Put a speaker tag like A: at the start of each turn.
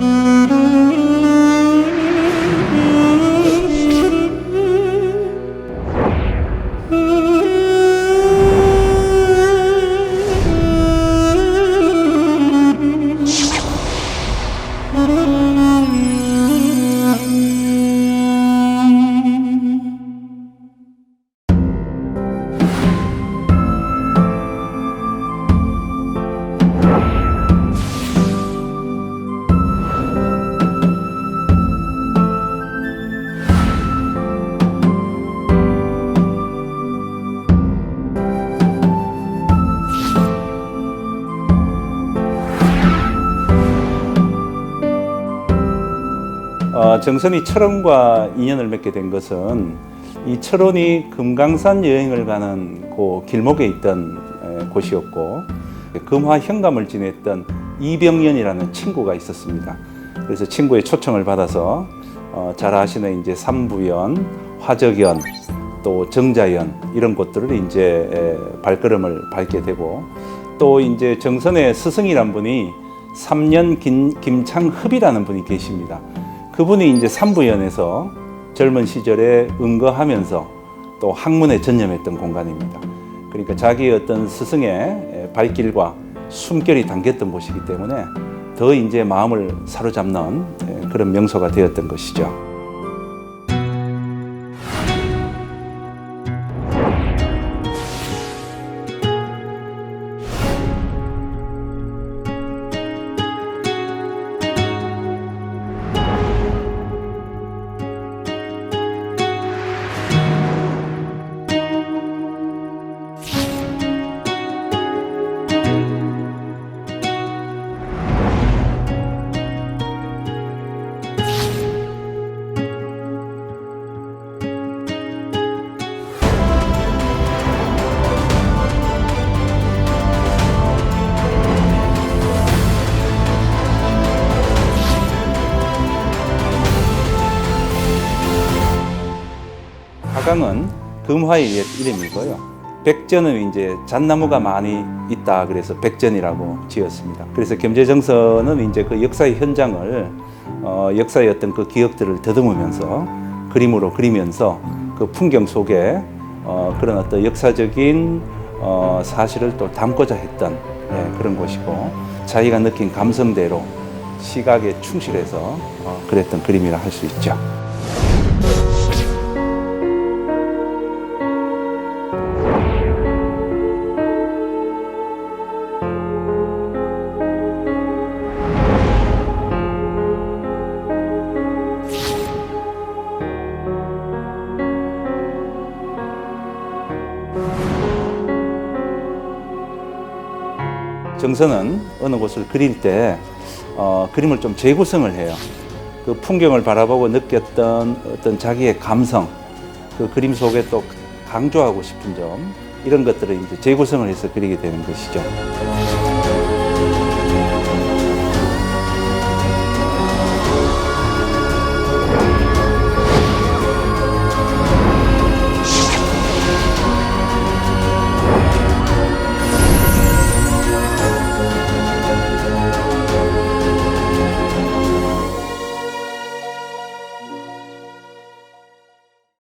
A: Música 어, 정선이 철원과 인연을 맺게 된 것은 이 철원이 금강산 여행을 가는 그 길목에 있던 에, 곳이었고 금화 현감을 지냈던 이병연이라는 친구가 있었습니다. 그래서 친구의 초청을 받아서 어, 잘 아시는 이제 삼부연, 화적연, 또 정자연 이런 곳들을 이제 에, 발걸음을 밟게 되고 또 이제 정선의 스승이란 분이 삼년 김, 김창흡이라는 분이 계십니다. 그분이 이제 삼부연에서 젊은 시절에 응거하면서 또 학문에 전념했던 공간입니다. 그러니까 자기의 어떤 스승의 발길과 숨결이 담겼던 곳이기 때문에 더 이제 마음을 사로잡는 예, 그런 명소가 되었던 것이죠. 화강은 금화의 옛 이름이고요. 백전은 이제 잣나무가 많이 있다 그래서 백전이라고 지었습니다. 그래서 겸재정선은 이제 그 역사의 현장을 어, 역사의 어떤 그 기억들을 더듬으면서 그림으로 그리면서 그 풍경 속에 어, 그런 어떤 역사적인 어, 사실을 또 담고자 했던 예, 그런 곳이고 자기가 느낀 감성대로 시각에 충실해서 어, 그랬던 그림이라 할 수 있죠. 정선은 어느 곳을 그릴 때 어, 그림을 좀 재구성을 해요. 그 풍경을 바라보고 느꼈던 어떤 자기의 감성, 그 그림 속에 또 강조하고 싶은 점 이런 것들을 이제 재구성을 해서 그리게 되는 것이죠.